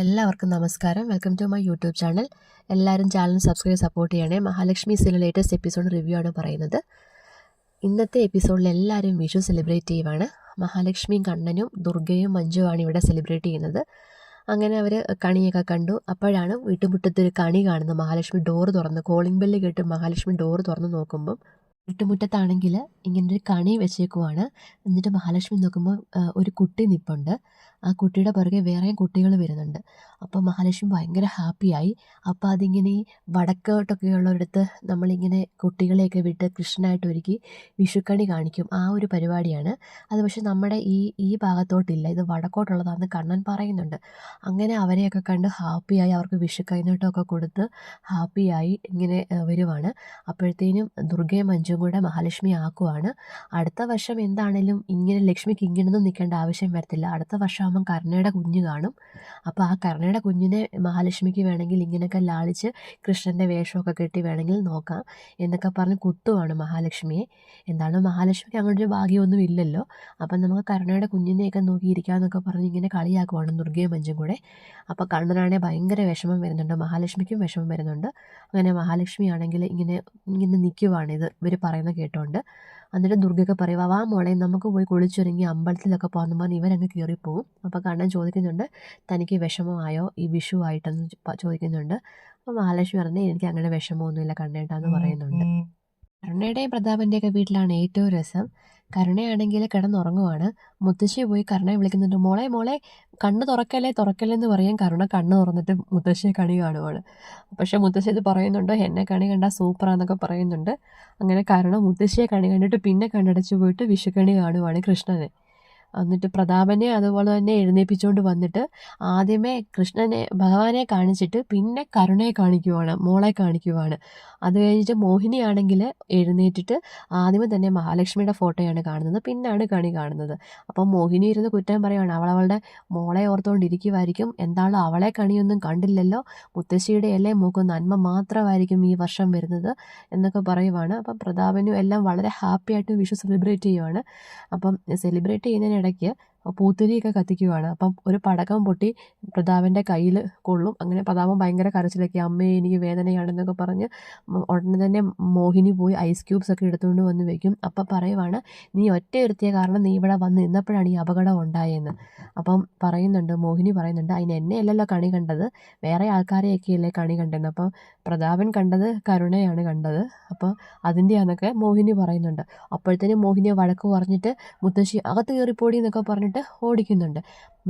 എല്ലാവർക്കും നമസ്കാരം. Welcome to my YouTube channel എല്ലാവരും ചാനൽ സബ്സ്ക്രൈബ് സപ്പോർട്ട് ചെയ്യണേ. Mahalakshmi serial latest episode review ആണ് പറയുന്നത്. ഇന്നത്തെ എപ്പിസോഡിൽ എല്ലാവരും വിഷു സെലിബ്രേറ്റ് ചെയ്യുവാണ്. മഹാലക്ഷ്മിയും കണ്ണനും ദുർഗയും മഞ്ജുവാണ് ഇവിടെ സെലിബ്രേറ്റ് ചെയ്യുന്നത്. അങ്ങനെ അവർ കണിയൊക്കെ കണ്ടു. അപ്പോഴാണ് വീട്ടുമുറ്റത്ത് ഒരു കണി കാണുന്നത്. മഹാലക്ഷ്മി ഡോർ തുറന്ന് കോളിംഗ് ബെല്ല് കേട്ട് മഹാലക്ഷ്മി ഡോറ് തുറന്ന് നോക്കുമ്പം വീട്ടുമുറ്റത്താണെങ്കിൽ ഇങ്ങനൊരു കണി വെച്ചേക്കുവാണ്. എന്നിട്ട് മഹാലക്ഷ്മി നോക്കുമ്പോൾ ഒരു കുട്ടി നിൽപ്പുണ്ട് ആ കുട്ടിയുടെ പുറകെ വേറെയും കുട്ടികൾ വരുന്നുണ്ട്. അപ്പോൾ മഹാലക്ഷ്മി ഭയങ്കര ഹാപ്പിയായി അപ്പോൾ അതിങ്ങനെ ഈ വടക്കോട്ടൊക്കെ ഉള്ളവരടുത്ത് നമ്മളിങ്ങനെ കുട്ടികളെയൊക്കെ വിട്ട് കൃഷ്ണനായിട്ട് ഒരുക്കി വിഷുക്കണി കാണിക്കും. ആ ഒരു പരിപാടിയാണ്. അത് പക്ഷേ നമ്മുടെ ഈ ഈ ഭാഗത്തോട്ടില്ല. ഇത് വടക്കോട്ടുള്ളതാണെന്ന് കണ്ണൻ പറയുന്നുണ്ട്. അങ്ങനെ അവരെയൊക്കെ കണ്ട് ഹാപ്പിയായി അവർക്ക് വിഷുക്കൈനീട്ടമൊക്കെ കൊടുത്ത് ഹാപ്പിയായി ഇങ്ങനെ വരുവാണ്. അപ്പോഴത്തേനും ദുർഗയും മഞ്ചും കൂടെ മഹാലക്ഷ്മി ആക്കുവാണ്. അടുത്ത വർഷം എന്താണേലും ഇങ്ങനെ ലക്ഷ്മിക്ക് ഇങ്ങനൊന്നും നിൽക്കേണ്ട ആവശ്യം വരത്തില്ല. അടുത്ത വർഷമാകുമ്പം കർണയുടെ കുഞ്ഞ് കാണും. അപ്പോൾ ആ കർണയുടെ കുഞ്ഞിനെ മഹാലക്ഷ്മിക്ക് വേണമെങ്കിൽ ഇങ്ങനെയൊക്കെ ലാളിച്ച് കൃഷ്ണന്റെ വേഷമൊക്കെ കെട്ടി വേണമെങ്കിൽ നോക്കാം എന്നൊക്കെ പറഞ്ഞ് കുത്തുവാണ് മഹാലക്ഷ്മിയെ. എന്താണ് മഹാലക്ഷ്മിക്ക് അങ്ങനെ ഒരു ഭാഗ്യമൊന്നും ഇല്ലല്ലോ. അപ്പം നമുക്ക് കരുണയുടെ കുഞ്ഞിനെയൊക്കെ നോക്കിയിരിക്കാമെന്നൊക്കെ പറഞ്ഞ് ഇങ്ങനെ കളിയാക്കുവാണ് ദുർഗയും മഞ്ചും കൂടെ. അപ്പോൾ കണ്ണനാണെങ്കിൽ ഭയങ്കര വിഷമം വരുന്നുണ്ട്. മഹാലക്ഷ്മിക്കും വിഷമം വരുന്നുണ്ട്. അങ്ങനെ മഹാലക്ഷ്മി ആണെങ്കിൽ ഇങ്ങനെ ഇങ്ങനെ നിൽക്കുവാണ് ഇത് ഇവർ പറയുന്നത് കേട്ടോണ്ട്. എന്നിട്ട് ദുർഗയൊക്കെ പറയുക വാ മോളെ നമുക്ക് പോയി കുളിച്ചൊരുങ്ങി അമ്പലത്തിലൊക്കെ പോകുന്ന പറഞ്ഞ് ഇവരങ്ങ് കയറിപ്പോവും അപ്പോൾ കണ്ണൻ ചോദിക്കുന്നുണ്ട് തനിക്ക് വിഷമമായോ? ഈ വിഷു ആയിട്ടെന്ന് ചോദിക്കുന്നുണ്ട്. അപ്പോൾ മഹാലക്ഷ്മി പറഞ്ഞ് എനിക്ക് അങ്ങനെ വിഷമമൊന്നുമില്ല കണ്ണേട്ടാന്ന് പറയുന്നുണ്ട്. കണ്ണയുടെയും പ്രതാപന്റെയൊക്കെ വീട്ടിലാണ് ഏറ്റവും രസം. കരുണയാണെങ്കിൽ കിടന്നുറങ്ങുവാണ്. മുത്തശ്ശി പോയി കരുണയെ വിളിക്കുന്നുണ്ട്. മോളെ മോളെ കണ്ണ് തുറക്കല്ലേ തുറക്കല്ലേ എന്ന് പറയാൻ കരുണ കണ്ണ് തുറന്നിട്ട് മുത്തശ്ശിയെ കണി കാണുവാണ്. പക്ഷേ മുത്തശ്ശി ഇത് പറയുന്നുണ്ട് എന്നെ കണി കണ്ടാൽ സൂപ്പറാന്നൊക്കെ പറയുന്നുണ്ട്. അങ്ങനെ കരുണ മുത്തശ്ശിയെ കണി കണ്ടിട്ട് പിന്നെ കണ്ണടച്ച് പോയിട്ട് വിഷുക്കണി കാണുവാണ് കൃഷ്ണനെ. എന്നിട്ട് പ്രതാപനെ അതുപോലെ തന്നെ എഴുന്നേപ്പിച്ചുകൊണ്ട് വന്നിട്ട് ആദ്യമേ കൃഷ്ണനെ ഭഗവാനെ കാണിച്ചിട്ട് പിന്നെ കരുണയെ കാണിക്കുവാണ് മോളെ കാണിക്കുവാണ്. അത് കഴിഞ്ഞിട്ട് മോഹിനിയാണെങ്കിൽ എഴുന്നേറ്റിട്ട് ആദ്യമേ തന്നെ മഹാലക്ഷ്മിയുടെ ഫോട്ടോയാണ് കാണുന്നത് പിന്നാണ് കണി കാണുന്നത്. അപ്പം മോഹിനി ഇരുന്ന് കുറ്റം പറയുകയാണ് അവൾ അവളുടെ മോളെ ഓർത്തുകൊണ്ടിരിക്കുമായിരിക്കും എന്താണോ അവളെ കണിയൊന്നും കണ്ടില്ലല്ലോ മുത്തശ്ശിയുടെ എല്ലേ മൂക്ക് നന്മ മാത്രമായിരിക്കും ഈ വർഷം വരുന്നത് എന്നൊക്കെ പറയുവാണ്. അപ്പം പ്രതാപനും എല്ലാം വളരെ ഹാപ്പി ആയിട്ട് വിഷു സെലിബ്രേറ്റ് ചെയ്യുവാണ്. അപ്പം സെലിബ്രേറ്റ് मैंने പൂത്തിരിയൊക്കെ കത്തിക്കുവാണ്. അപ്പം ഒരു പടക്കം പൊട്ടി പ്രതാപന്റെ കയ്യിൽ കൊള്ളും. അങ്ങനെ പ്രതാപൻ ഭയങ്കര കരച്ചിലൊക്കെ അമ്മേ എനിക്ക് വേദനയാണെന്നൊക്കെ പറഞ്ഞ് ഉടനെ തന്നെ മോഹിനി പോയി ഐസ് ക്യൂബ്സ് ഒക്കെ എടുത്തുകൊണ്ട് വന്ന് വെക്കും. അപ്പം പറയുവാണ് നീ ഒറ്റ ഒരുത്തിയ കാരണം നീ ഇവിടെ വന്ന് നിന്നപ്പോഴാണ് ഈ അപകടം ഉണ്ടായെന്ന്. അപ്പം പറയുന്നുണ്ട് മോഹിനി പറയുന്നുണ്ട് അതിന് എന്നെ അല്ലല്ലോ കണി കണ്ടത്. വേറെ ആൾക്കാരെയൊക്കെയല്ലേ കണി കണ്ടെന്ന്. അപ്പം പ്രതാപൻ കണ്ടത് കരുണയാണ് കണ്ടത്. അപ്പോൾ അതിന്റെയാന്നൊക്കെ മോഹിനി പറയുന്നുണ്ട്. അപ്പോഴത്തേനും മോഹിനിയെ വഴക്ക് പറഞ്ഞിട്ട് മുത്തശ്ശി അകത്ത് കയറിപ്പോടി എന്നൊക്കെ പറഞ്ഞിട്ട് ഓടിക്കുന്നുണ്ട്.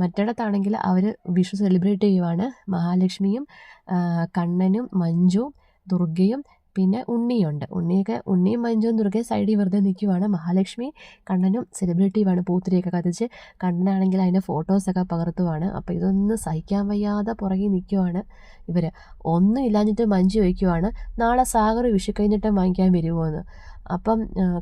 മറ്റിടത്താണെങ്കിൽ അവർ വിഷു സെലിബ്രേറ്റ് ചെയ്യുവാണ്. മഹാലക്ഷ്മിയും കണ്ണനും മഞ്ജുവും ദുർഗയും പിന്നെ ഉണ്ണിയുണ്ട്. ഉണ്ണിയൊക്കെ ഉണ്ണിയും മഞ്ജുവും ദുർഗയും സൈഡിൽ വെറുതെ നിൽക്കുവാണ്. മഹാലക്ഷ്മി കണ്ണനും സെലിബ്രേറ്റ് ചെയ്യുവാണ് പൂത്തിരിയൊക്കെ കത്തിച്ച്. കണ്ണനാണെങ്കിൽ അതിന്റെ ഫോട്ടോസൊക്കെ പകർത്തുവാണ്. അപ്പോൾ ഇതൊന്നും സഹിക്കാൻ വയ്യാതെ പുറകെ നിൽക്കുവാണ് ഇവർ ഒന്നും ഇല്ലാഞ്ഞിട്ട് മഞ്ജു ചോദിക്കുവാണ് നാളെ സാഗർ കഴിഞ്ഞിട്ട് വാങ്ങിക്കാൻ വരുമോ എന്ന് അപ്പം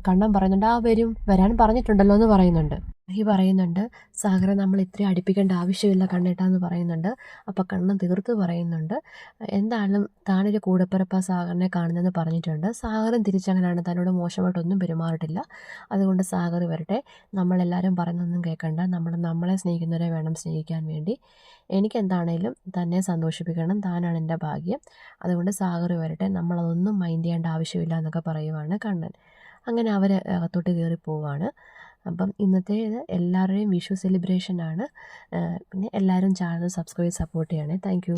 കണ്ണൻ പറയുന്നുണ്ട് ആ വരും. വരാൻ പറഞ്ഞിട്ടുണ്ടല്ലോ എന്ന് പറയുന്നുണ്ട്. ഈ പറയുന്നുണ്ട് സാഗറെ നമ്മൾ ഇത്രയും അടുപ്പിക്കേണ്ട ആവശ്യമില്ല കണ്ണേട്ടാന്ന് പറയുന്നുണ്ട്. അപ്പം കണ്ണൻ തീർത്ത് പറയുന്നുണ്ട് എന്തായാലും താനൊരു കൂടപ്പിറപ്പ സാഗറിനെ കാണുന്നതെന്ന് പറഞ്ഞിട്ടുണ്ട്. സാഗറും തിരിച്ചങ്ങനെയാണ് തന്നോട് മോശമായിട്ടൊന്നും പെരുമാറിട്ടില്ല അതുകൊണ്ട് സാഗർ വരട്ടെ നമ്മളെല്ലാവരും പറയുന്നൊന്നും കേൾക്കണ്ട. നമ്മൾ നമ്മളെ സ്നേഹിക്കുന്നവരെ വേണം സ്നേഹിക്കാൻ വേണ്ടി. എനിക്കെന്താണേലും തന്നെ സന്തോഷിപ്പിക്കണം. താനാണ് എന്റെ ഭാഗ്യം. അതുകൊണ്ട് സാഗർ വരട്ടെ നമ്മളതൊന്നും മൈൻഡ് ചെയ്യേണ്ട ആവശ്യമില്ല എന്നൊക്കെ പറയുവാണ് കണ്ണൻ. അങ്ങനെ അവർ അകത്തോട്ട് കയറി പോവാണ് അപ്പം ഇന്നത്തെ എല്ലാവരുടെയും വിഷു സെലിബ്രേഷനാണ് പിന്നെ എല്ലാവരും ചാനൽ സബ്സ്ക്രൈബ് സപ്പോർട്ട് ചെയ്യണേ. താങ്ക്